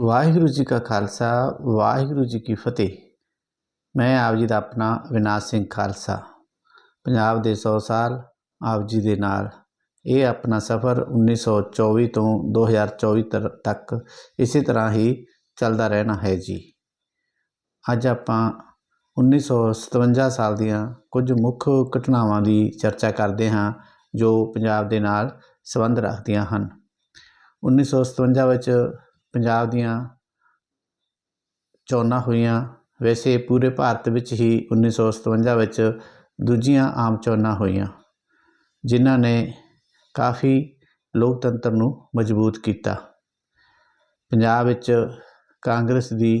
ਵਾਹਿਗੁਰੂ ਜੀ ਕਾ ਖਾਲਸਾ, ਵਾਹਿਗੁਰੂ ਜੀ ਕੀ ਫਤਿਹ। ਮੈਂ ਆਪ ਜੀ ਦਾ ਆਪਣਾ ਵਿਨਾਸ਼ ਸਿੰਘ ਖਾਲਸਾ। ਪੰਜਾਬ ਦੇ 100 ਸਾਲ ਆਪ ਜੀ ਦੇ ਨਾਲ। ਇਹ ਆਪਣਾ ਸਫ਼ਰ 1924 ਤੋਂ 2024 ਤਰ- ਤੱਕ ਇਸੇ ਤਰ੍ਹਾਂ ਹੀ ਚੱਲਦਾ ਰਹਿਣਾ ਹੈ ਜੀ। ਅੱਜ ਆਪਾਂ 1957 ਸਾਲ ਦੀਆਂ ਕੁਝ ਮੁੱਖ ਘਟਨਾਵਾਂ ਦੀ ਚਰਚਾ ਕਰਦੇ ਹਾਂ, ਜੋ ਪੰਜਾਬ ਦੇ ਨਾਲ ਸੰਬੰਧ ਰੱਖਦੀਆਂ ਹਨ। 1957 ਵਿੱਚ ਪੰਜਾਬ ਦੀਆਂ ਚੋਣਾਂ ਹੋਈਆਂ। ਵੈਸੇ ਪੂਰੇ ਭਾਰਤ ਵਿੱਚ ਹੀ 1957 ਵਿੱਚ ਦੂਜੀਆਂ ਆਮ ਚੋਣਾਂ ਹੋਈਆਂ, ਜਿਨ੍ਹਾਂ ਨੇ ਕਾਫੀ ਲੋਕਤੰਤਰ ਨੂੰ ਮਜ਼ਬੂਤ ਕੀਤਾ। ਪੰਜਾਬ ਵਿੱਚ ਕਾਂਗਰਸ ਦੀ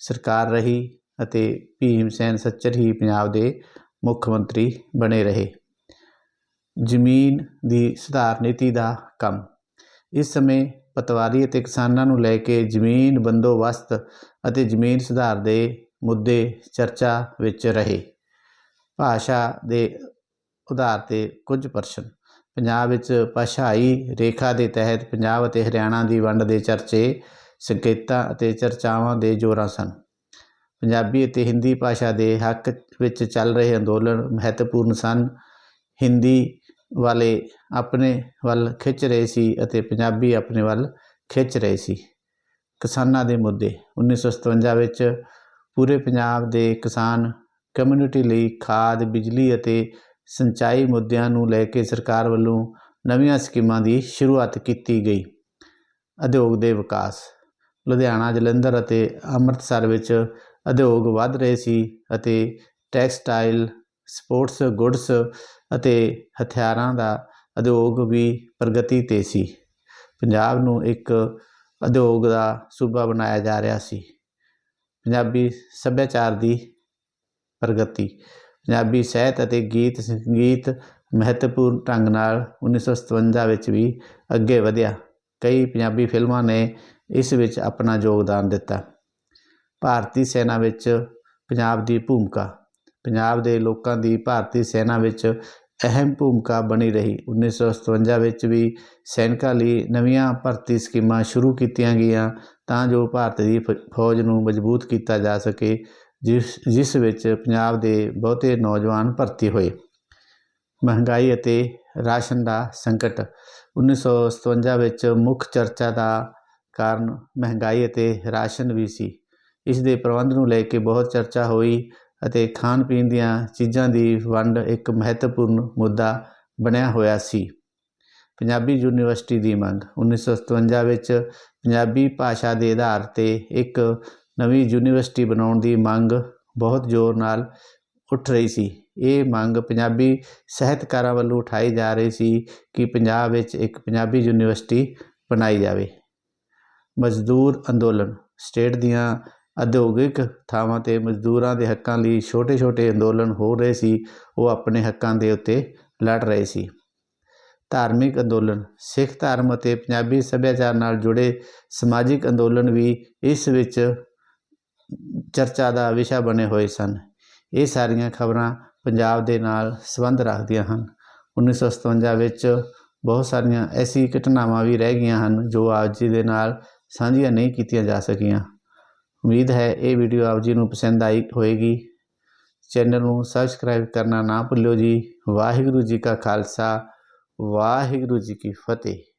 ਸਰਕਾਰ ਰਹੀ ਅਤੇ ਭੀਮ ਸੈਨ ਸੱਚਰ ਹੀ ਪੰਜਾਬ ਦੇ ਮੁੱਖ ਮੰਤਰੀ ਬਣੇ ਰਹੇ। ਜ਼ਮੀਨ ਦੀ ਸੁਧਾਰ ਨੀਤੀ ਦਾ ਕੰਮ। ਇਸ ਸਮੇਂ ਪਟਵਾਰੀ ਅਤੇ ਕਿਸਾਨਾਂ ਨੂੰ ਲੈ ਕੇ ਜ਼ਮੀਨ ਬੰਦੋਬਸਤ ਅਤੇ ਜ਼ਮੀਨ ਸੁਧਾਰ ਦੇ ਮੁੱਦੇ ਚਰਚਾ ਵਿੱਚ ਰਹੇ। ਭਾਸ਼ਾ ਦੇ ਉਧਾਰ ਤੇ ਕੁਝ ਪ੍ਰਸ਼ਨ। ਪੰਜਾਬ ਵਿੱਚ ਭਾਸ਼ਾਈ ਰੇਖਾ ਦੇ ਤਹਿਤ ਪੰਜਾਬ ਅਤੇ ਹਰਿਆਣਾ ਦੀ ਵੰਡ ਦੇ ਚਰਚੇ, ਸੰਕੇਤਾਂ ਅਤੇ ਚਰਚਾਵਾਂ ਦੇ ਜੋਰਾਂ ਸਨ। ਪੰਜਾਬੀ ਅਤੇ ਹਿੰਦੀ ਭਾਸ਼ਾ ਦੇ ਹੱਕ ਵਿੱਚ ਚੱਲ ਰਹੇ ਅੰਦੋਲਨ ਮਹੱਤਵਪੂਰਨ ਸਨ। ਹਿੰਦੀ ਵਾਲੇ ਆਪਣੇ ਵੱਲ ਖਿੱਚ ਰਹੇ ਸੀ ਅਤੇ ਪੰਜਾਬੀ ਆਪਣੇ ਵੱਲ ਖਿੱਚ ਰਹੇ ਸੀ। ਕਿਸਾਨਾਂ ਦੇ ਮੁੱਦੇ। 1957 ਵਿੱਚ ਪੂਰੇ ਪੰਜਾਬ ਦੇ ਕਿਸਾਨ ਕਮਿਊਨਿਟੀ ਲਈ ਖਾਦ, ਬਿਜਲੀ ਅਤੇ ਸਿੰਚਾਈ ਮੁੱਦਿਆਂ ਨੂੰ ਲੈ ਕੇ ਸਰਕਾਰ ਵੱਲੋਂ ਨਵੀਆਂ ਸਕੀਮਾਂ ਦੀ ਸ਼ੁਰੂਆਤ ਕੀਤੀ ਗਈ। ਉਦਯੋਗ ਦੇ ਵਿਕਾਸ। ਲੁਧਿਆਣਾ, ਜਲੰਧਰ ਅਤੇ ਅੰਮ੍ਰਿਤਸਰ ਵਿੱਚ ਉਦਯੋਗ ਵੱਧ ਰਹੇ ਸੀ ਅਤੇ ਟੈਕਸਟਾਈਲ ਸਪੋਰਟਸ, ਗੁੱਡਸ ਅਤੇ ਹਥਿਆਰਾਂ ਦਾ ਉਦਯੋਗ ਵੀ ਪ੍ਰਗਤੀ ਤੇ ਸੀ। ਪੰਜਾਬ ਨੂੰ ਇੱਕ ਉਦਯੋਗ ਦਾ ਸੂਬਾ ਬਣਾਇਆ ਜਾ ਰਿਹਾ ਸੀ। ਪੰਜਾਬੀ ਸੱਭਿਆਚਾਰ ਦੀ ਪ੍ਰਗਤੀ। ਪੰਜਾਬੀ ਸਾਹਿਤ ਅਤੇ ਗੀਤ, ਸੰਗੀਤ ਮਹੱਤਵਪੂਰਨ ਢੰਗ ਨਾਲ 1957 ਵਿੱਚ ਵੀ ਅੱਗੇ ਵਧਿਆ। ਕਈ ਪੰਜਾਬੀ ਫਿਲਮਾਂ ਨੇ ਇਸ ਵਿੱਚ ਆਪਣਾ ਯੋਗਦਾਨ ਦਿੱਤਾ। ਭਾਰਤੀ ਸੈਨਾ ਵਿੱਚ ਪੰਜਾਬ ਦੀ ਭੂਮਿਕਾ ਪੰਜਾਬ ਦੇ ਲੋਕਾਂ ਦੀ ਭਾਰਤੀ ਸੈਨਾ ਵਿੱਚ ਅਹਿਮ ਭੂਮਿਕਾ ਬਣੀ ਰਹੀ। 1957 ਵਿੱਚ ਵੀ ਸੈਨਿਕਾਂ ਲਈ ਨਵੀਆਂ ਭਰਤੀ ਸਕੀਮਾਂ ਸ਼ੁਰੂ ਕੀਤੀਆਂ ਗਈਆਂ ਤਾਂ ਜੋ ਭਾਰਤ ਦੀ ਫ- ਫੌਜ ਨੂੰ ਮਜ਼ਬੂਤ ਕੀਤਾ ਜਾ ਸਕੇ, ਜਿਸ ਜਿਸ ਵਿੱਚ ਪੰਜਾਬ ਦੇ ਬਹੁਤੇ ਨੌਜਵਾਨ ਭਰਤੀ ਹੋਏ। ਮਹਿੰਗਾਈ ਅਤੇ ਰਾਸ਼ਨ ਦਾ ਸੰਕਟ। 1957 ਵਿੱਚ ਮੁੱਖ ਚਰਚਾ ਦਾ ਕਾਰਨ ਮਹਿੰਗਾਈ ਅਤੇ ਰਾਸ਼ਨ ਵੀ ਸੀ। ਇਸ ਦੇ ਪ੍ਰਬੰਧ ਨੂੰ ਲੈ ਕੇ ਬਹੁਤ ਚਰਚਾ ਹੋਈ ਅਤੇ ਖਾਣ ਪੀਣ ਦੀਆਂ ਚੀਜ਼ਾਂ ਦੀ ਵੰਡ ਇੱਕ ਮਹੱਤਵਪੂਰਨ ਮੁੱਦਾ ਬਣਿਆ ਹੋਇਆ ਸੀ। ਪੰਜਾਬੀ ਯੂਨੀਵਰਸਿਟੀ ਦੀ ਮੰਗ 1957 ਵਿੱਚ ਪੰਜਾਬੀ ਭਾਸ਼ਾ ਦੇ ਆਧਾਰ ਤੇ ਇੱਕ ਨਵੀਂ ਯੂਨੀਵਰਸਿਟੀ ਬਣਾਉਣ ਦੀ ਮੰਗ ਬਹੁਤ ਜ਼ੋਰ ਨਾਲ ਉੱਠ ਰਹੀ ਸੀ। ਇਹ ਮੰਗ ਪੰਜਾਬੀ ਸਾਹਿਤਕਾਰਾਂ ਵੱਲੋਂ ਉਠਾਈ ਜਾ ਰਹੀ ਸੀ ਕਿ ਪੰਜਾਬ ਵਿੱਚ ਇੱਕ ਪੰਜਾਬੀ ਯੂਨੀਵਰਸਿਟੀ ਬਣਾਈ ਜਾਵੇ। ਮਜ਼ਦੂਰ ਅੰਦੋਲਨ, ਸਟੇਟ ਦੀਆਂ ਉਦਯੋਗਿਕ ਥਾਵਾਂ ਤੇ ਮਜ਼ਦੂਰਾਂ ਦੇ ਹੱਕਾਂ ਲਈ ਛੋਟੇ-ਛੋਟੇ ਅੰਦੋਲਨ ਹੋ ਰਹੇ ਸੀ, ਉਹ ਆਪਣੇ ਹੱਕਾਂ ਦੇ ਉੱਤੇ ਲੜ ਰਹੇ ਸੀ। ਧਾਰਮਿਕ ਅੰਦੋਲਨ, ਸਿੱਖ ਧਰਮ ਅਤੇ ਪੰਜਾਬੀ ਸੱਭਿਆਚਾਰ ਨਾਲ ਜੁੜੇ ਸਮਾਜਿਕ ਅੰਦੋਲਨ ਵੀ ਇਸ ਵਿੱਚ ਚਰਚਾ ਦਾ ਵਿਸ਼ਾ ਬਣੇ ਹੋਏ ਸਨ। ਇਹ ਸਾਰੀਆਂ ਖਬਰਾਂ ਪੰਜਾਬ ਦੇ ਨਾਲ ਸੰਬੰਧ ਰੱਖਦੀਆਂ ਹਨ। 1957 ਵਿੱਚ ਬਹੁਤ ਸਾਰੀਆਂ ਐਸੀ ਘਟਨਾਵਾਂ ਵੀ ਰਹਿ ਗਈਆਂ ਹਨ ਜੋ ਆਪ ਜੀ ਦੇ ਨਾਲ ਸਾਂਝੀਆਂ ਨਹੀਂ ਕੀਤੀਆਂ ਜਾ ਸਕੀਆਂ। ਉਮੀਦ ਹੈ ਇਹ ਵੀਡੀਓ ਆਪ ਜੀ ਨੂੰ ਪਸੰਦ ਆਈ ਹੋਵੇਗੀ ਚੈਨਲ ਨੂੰ ਸਬਸਕ੍ਰਾਈਬ ਕਰਨਾ ਨਾ ਭੁੱਲਿਓ ਜੀ। ਵਾਹਿਗੁਰੂ ਜੀ ਕਾ ਖਾਲਸਾ, ਵਾਹਿਗੁਰੂ ਜੀ ਕੀ ਫਤਿਹ।